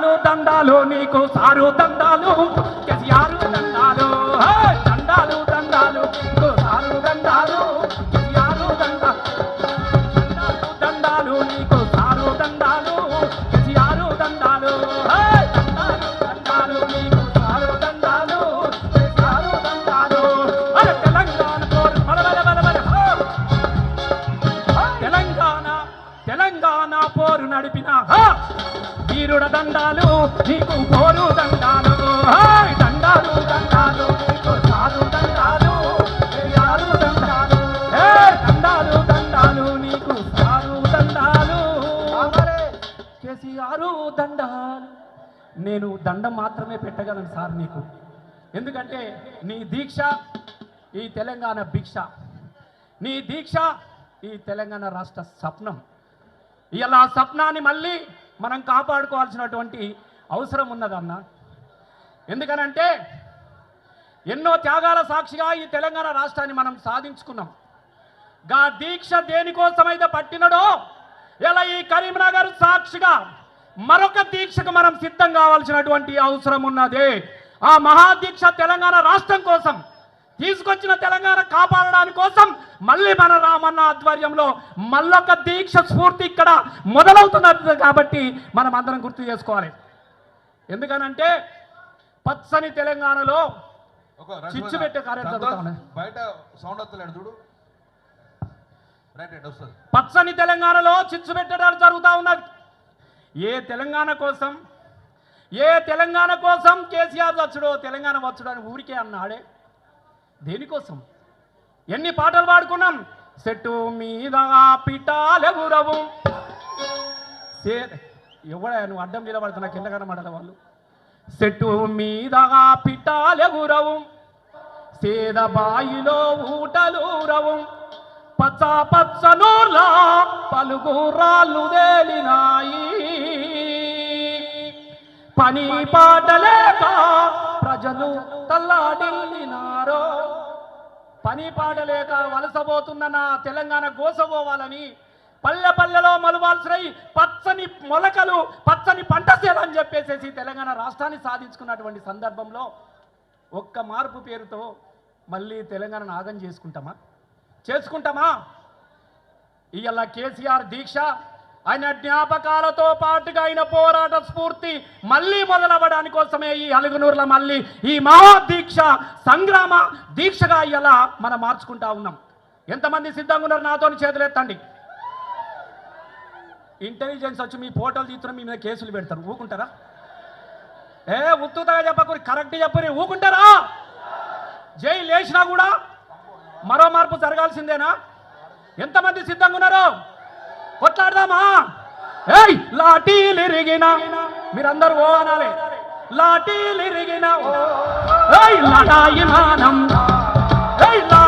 దండాలు దండాలు నీకు సారు దండాలు. కేసీఆర్ తెలంగాణ పోరు నడిపిన! వీరుడ దండాలు నీకు పోరు దండాలు! దండాలు దండాలు నీకు దండాలు యారు దండాలు దండాలు దండాలు నీకు సారు దండాలు. కేసీఆర్ దండాలు. నేను దండం మాత్రమే పెట్టగలను సార్ నీకు. ఎందుకంటే నీ దీక్ష ఈ తెలంగాణ భిక్ష. నీ దీక్ష ఈ తెలంగాణ రాష్ట్ర స్వప్నం. ఇలా ఆ స్వప్నాన్ని మళ్ళీ మనం కాపాడుకోవాల్సినటువంటి అవసరం ఉన్నదన్న. ఎందుకనంటే ఎన్నో త్యాగాల సాక్షిగా ఈ తెలంగాణ రాష్ట్రాన్ని మనం సాధించుకున్నాం. గా దీక్ష దేనికోసమైతే పట్టినడో ఇలా ఈ కరీంనగర్ సాక్షిగా మరొక దీక్షకు మనం సిద్ధం కావాల్సినటువంటి అవసరం ఉన్నదే. ఆ మహాదీక్ష తెలంగాణ రాష్ట్రం కోసం తీసుకొచ్చిన తెలంగాణ కాపాడడానికి కోసం మళ్ళీ మన రామన్న ఆధ్వర్యంలో మళ్ళొక దీక్ష స్ఫూర్తి ఇక్కడ మొదలవుతున్నది కాబట్టి మనం అందరం గుర్తు చేసుకోవాలి. ఎందుకనంటే పచ్చని తెలంగాణలో చిచ్చు. పెట్టే కార్యం సంతోష్, జరుగుతా ఉన్నది. బయట సౌండ్ వస్తలేడు చూడు. రైట్ రైట్ వస్తుంది. పచ్చని తెలంగాణలో చిచ్చు పెట్టడాలు జరుగుతూ ఉన్నది. ఏ తెలంగాణ కోసం ఏ తెలంగాణ కోసం కేసీఆర్ వచ్చుడో తెలంగాణ వచ్చుడో అని ఊరికే అన్నాడే. దేనికోసం? ఎన్ని పాటలు పాడుకున్నాం? చెట్టు మీద పిటాలెగురవు ఎవడా నువ్వు అడ్డం నిలబడుతున్నా కింద కనబడాల వాళ్ళు? చెట్టు మీద పిటాలెగురవు సేద బాయిలో ఊటలూరవు పచ్చ పచ్చనూర్లా పలుగురాళ్ళు తేలినాయి. పని పాటలేక ప్రజలు తల్లాడిల్లినారో పని పాటలేక వలసపోతున్న నా తెలంగాణ గోసపోవాలని పల్లె పల్లెలో మలువాల్సినై పచ్చని మొలకలు పచ్చని పంట అని చెప్పేసేసి తెలంగాణ రాష్ట్రాన్ని సాధించుకున్నటువంటి సందర్భంలో ఒక్క మార్పు పేరుతో మళ్ళీ తెలంగాణ నాగం చేసుకుంటామా? చేసుకుంటామా? ఇవాళ కేసీఆర్ దీక్ష ఆయన జ్ఞాపకాలతో పాటుగా ఆయన పోరాట స్ఫూర్తి మళ్ళీ మొదలవ్వడానికి కోసమే ఈ అలుగునూరుల మళ్ళీ ఈ మహాదీక్ష సంగ్రామ దీక్షగా ఇలా మనం మార్చుకుంటా ఉన్నాం. ఎంతమంది సిద్ధంగా ఉన్నారు నాతో చేతులెత్తండి ఇంటెలిజెన్స్ వచ్చి మీ ఫోటోలు తీసుకుని మీ మీద కేసులు పెడతారు. ఊకుంటారా? ఏ ఉత్తుతగా చెప్పకూరి కరెక్ట్ చెప్పని ఊకుంటారా? జై లేచినా కూడా మరో మార్పు జరగాల్సిందేనా? ఎంతమంది సిద్ధంగా ఉన్నారు? కొట్లాడదామా? ఏయ్ లాఠీలు ఇరిగిన. మీరందరూ ఓ అనాలి. లాఠీలు ఇరిగిన. ఓ. ఏయ్ లడాయి మానం. ఏయ్ లాఠీ